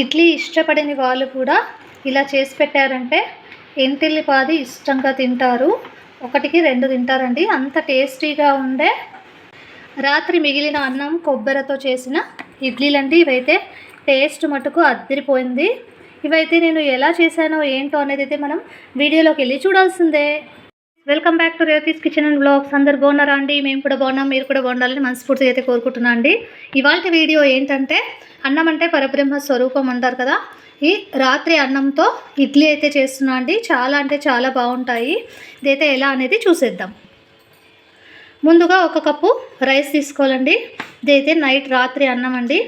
ఇడ్లీ ఇష్టపడని వాళ్ళు కూడా ఇలా చేసి పెట్టారంటే ఎంటిల్లిపాది ఇష్టంగా తింటారు. ఒకటికి రెండు తింటారండి. అంత టేస్టీగా ఉండే రాత్రి మిగిలిన అన్నం కొబ్బరితో చేసిన ఇడ్లీలండి. ఇవైతే టేస్ట్ మటుకు అద్దరిపోయింది. ఇవైతే నేను ఎలా చేశానో ఏంటో అనేది అయితే మనం వీడియోలోకి వెళ్ళి చూడాల్సిందే. Welcome back to Revathi's kitchen and blogs. అందరు బాగున్నారా అండి? మేము కూడా బాగున్నాం మీరు కూడా బాగుండాలని మనస్ఫూర్తిగా అయితే కోరుకుంటున్నాను అండి ఇవాళ వీడియో ఏంటంటే అన్నం అంటే పరబ్రహ్మ స్వరూపం అంటారు కదా? ఈ రాత్రి అన్నంతో ఇడ్లీ అయితే చేస్తున్నా అండి. చాలా అంటే చాలా బాగుంటాయి. ఇదైతే ఎలా అనేది చూసేద్దాం. ముందుగా ఒక కప్పు రైస్ తీసుకోవాలండి. ఇదైతే నైట్ రాత్రి అన్నం అండి.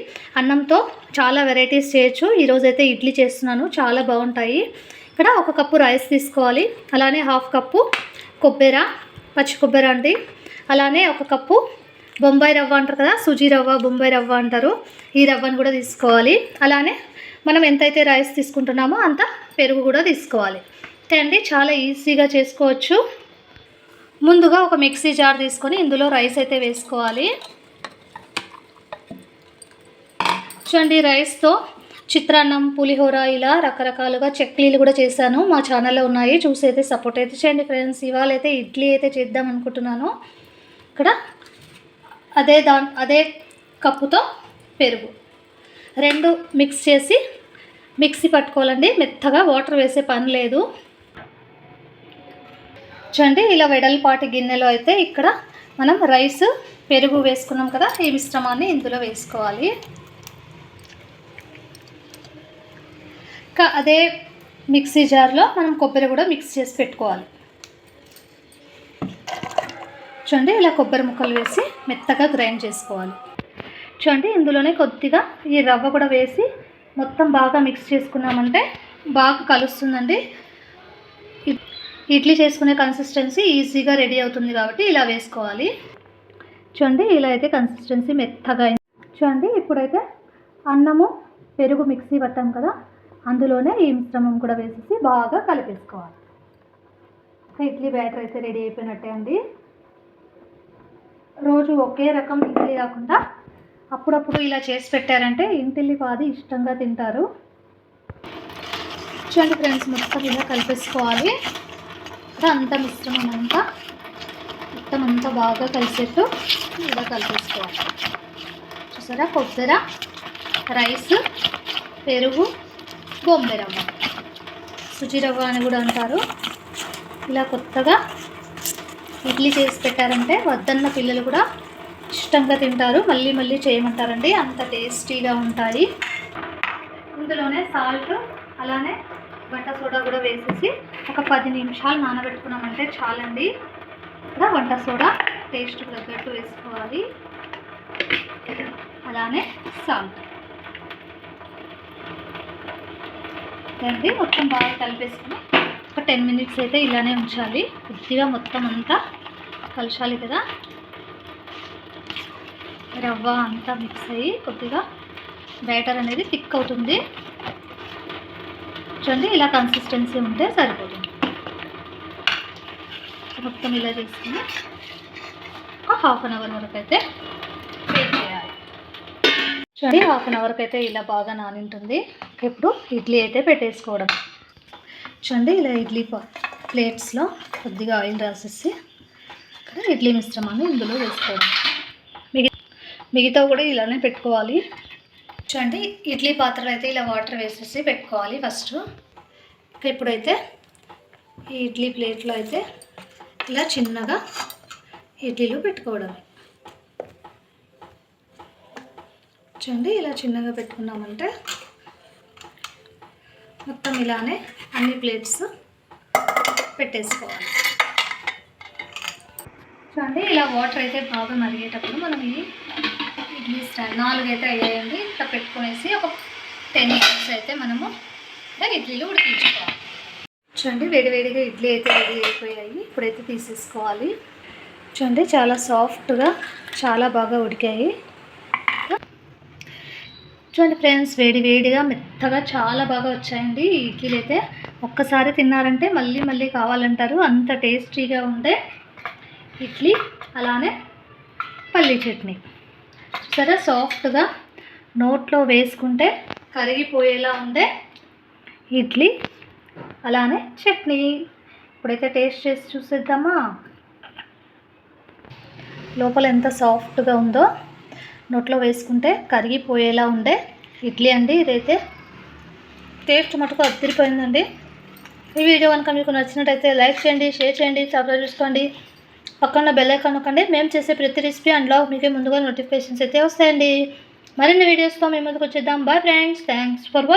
అన్నంతో చాలా వెరైటీస్ చేయొచ్చు. ఈరోజైతే ఇడ్లీ చేస్తున్నాను. చాలా బాగుంటాయి. ఇక్కడ ఒక కప్పు రైస్ తీసుకోవాలి. అలానే హాఫ్ కప్పు కొబ్బెర పచ్చి కొబ్బరి అండి. అలానే ఒక కప్పు బొంబాయి రవ్వ అంటారు కదా సుజీ రవ్వ బొంబాయి రవ్వ అంటారు. ఈ రవ్వను కూడా తీసుకోవాలి. అలానే మనం ఎంతైతే రైస్ తీసుకుంటున్నామో అంత పెరుగు కూడా తీసుకోవాలి. అంతే అండి చాలా ఈజీగా చేసుకోవచ్చు. ముందుగా ఒక మిక్సీ జార్ తీసుకొని ఇందులో రైస్ అయితే వేసుకోవాలి. చూడండి రైస్తో చిత్రాన్నం పులిహోర ఇలా రకరకాలుగా చక్లీలు కూడా చేశాను. మా ఛానల్లో ఉన్నాయి. చూసి అయితే సపోర్ట్ అయితే చేయండి ఫ్రెండ్స్. ఇవాళ అయితే ఇడ్లీ అయితే చేద్దాం అనుకుంటున్నాను. ఇక్కడ అదే దా అదే కప్పుతో పెరుగు. రెండు మిక్స్ చేసి మిక్సీ పట్టుకోవాలండి. మెత్తగా వాటర్ వేసే పని లేదు. చూడండి ఇలా వెడల్పాటి గిన్నెలో అయితే ఇక్కడ మనం రైస్ పెరుగు వేసుకున్నాం కదా ఈ మిశ్రమాన్ని ఇందులో వేసుకోవాలి. ఇంకా అదే మిక్సీ జార్లో మనం కొబ్బరి కూడా మిక్స్ చేసి పెట్టుకోవాలి. చూడండి ఇలా కొబ్బరి ముక్కలు వేసి మెత్తగా గ్రైండ్ చేసుకోవాలి. చూడండి ఇందులోనే కొద్దిగా ఈ రవ్వ కూడా వేసి మొత్తం బాగా మిక్స్ చేసుకున్నామంటే బాగా కలుస్తుందండి. ఇ- ఇడ్లీ చేసుకునే కన్సిస్టెన్సీ ఈజీగా రెడీ అవుతుంది కాబట్టి ఇలా వేసుకోవాలి. చూడండి ఇలా అయితే కన్సిస్టెన్సీ మెత్తగా చూడండి ఇప్పుడైతే అన్నము పెరుగు మిక్సీ పట్టాం కదా అందులోనే ఈ మిశ్రమం కూడా వేసేసి బాగా కలిపేసుకోవాలి. ఇడ్లీ బ్యాటర్ అయితే రెడీ అయిపోయినట్టే అండి. రోజు ఒకే రకం ఇడ్లీ కాకుండా అప్పుడప్పుడు ఇలా చేసి పెట్టారంటే ఇంటిల్లి పాది ఇష్టంగా తింటారు. చూడండి ఫ్రెండ్స్ మొత్తం ఇలా కలిపేసుకోవాలి. అంత మిశ్రమం అంతా. మొత్తం అంతా బాగా కలిసేట్టు ఇలా కలిపేసుకోవాలి. చూసారా? కొబ్బరి రైస్ పెరుగు బొంబె సుజీ రవ్వ అని కూడా అంటారు. ఇలా కొత్తగా ఇడ్లీ చేసి పెట్టారంటే వద్దన్న పిల్లలు కూడా ఇష్టంగా తింటారు. మళ్ళీ మళ్ళీ చేయమంటారండి. అంత టేస్టీగా ఉంటాయి. ఇందులోనే సాల్ట్ అలానే వంట సోడా కూడా వేసేసి ఒక పది నిమిషాలు నానబెట్టుకున్నామంటే చాలండి. ఇక్కడ వంట సోడా టేస్ట్ తగ్గట్టు వేసుకోవాలి. అలానే సాల్ట్. అండి మొత్తం బాగా కలిపేసుకుని ఒక టెన్ మినిట్స్ అయితే ఇలానే ఉంచాలి. కొద్దిగా మొత్తం అంతా కలచాలి కదా. రవ్వ అంతా మిక్స్ అయ్యి కొద్దిగా బ్యాటర్ అనేది థిక్ అవుతుంది. చూడండి ఇలా కన్సిస్టెన్సీ ఉంటే సరిపోతుంది. మొత్తం ఇలా చేసుకుని ఒక హాఫ్ అన్ అవర్ వరకు అయితే చూడండి హాఫ్ అన్ అవర్కి అయితే ఇలా బాగా నానింటుంది. ఇప్పుడు ఇడ్లీ అయితే పెట్టేసుకోవడం. చూడండి ఇలా ఇడ్లీ ప్లేట్స్లో కొద్దిగా ఆయిల్ రాసేసి ఇక్కడ ఇడ్లీ మిశ్రమాన్ని ఇందులో వేసుకోవడం. మిగి మిగతా కూడా ఇలానే పెట్టుకోవాలి. చూడండి ఇడ్లీ పాత్రలో అయితే ఇలా వాటర్ వేసేసి పెట్టుకోవాలి ఫస్ట్. ఇప్పుడైతే ఈ ఇడ్లీ ప్లేట్లో అయితే ఇలా చిన్నగా ఇడ్లీలు పెట్టుకోవడమే చూడండి ఇలా చిన్నగా పెట్టుకున్నామంటే మొత్తం ఇలానే అన్ని ప్లేట్స్ పెట్టేసుకోవాలి. చూడండి ఇలా వాటర్ అయితే బాగా మరిగేటప్పుడు మనం ఇది ఇడ్లీ స్టాండ్ నాలుగు అయితే అయ్యాయండి. ఇట్లా పెట్టుకునేసి ఒక టెన్ మినిట్స్ అయితే మనము ఇడ్లీలు ఉడికించుకోవాలి. చూడండి వేడివేడిగా ఇడ్లీ అయితే రెడీ అయిపోయాయి. ఇప్పుడైతే తీసేసుకోవాలి. చూడండి చాలా సాఫ్ట్గా చాలా బాగా ఉడికాయి. చూడండి ఫ్రెండ్స్ వేడి వేడిగా మెత్తగా చాలా బాగా వచ్చాయండి ఈ ఇడ్లీలు అయితే. ఒక్కసారి తిన్నారంటే మళ్ళీ మళ్ళీ కావాలంటారు. అంత టేస్టీగా ఉండే ఇడ్లీ అలానే పల్లీ చట్నీ. సరే సాఫ్ట్గా నోట్లో వేసుకుంటే కరిగిపోయేలా ఉండే ఇడ్లీ అలానే చట్నీ. ఇప్పుడైతే టేస్ట్ చేసి చూసేద్దామా? లోపల ఎంత సాఫ్ట్గా ఉందో. నోట్లో వేసుకుంటే కరిగిపోయేలా ఉండే ఇడ్లీ అండి ఇదైతే. టేస్ట్ మటుకు అద్దరిపోయిందండి ఈ వీడియో కనుక మీకు నచ్చినట్టయితే లైక్ చేయండి షేర్ చేయండి సబ్స్క్రైబ్ చేసుకోండి. పక్కన బెల్ ఐకాన్ నొక్కండి. మేము చేసే ప్రతి రెసిపీ అందులో మీకు ముందుగా నోటిఫికేషన్స్ అయితే వస్తాయండి. మరిన్ని వీడియోస్తో మేము ముందుకు వచ్చేద్దాం. Bye friends. Thanks for watch.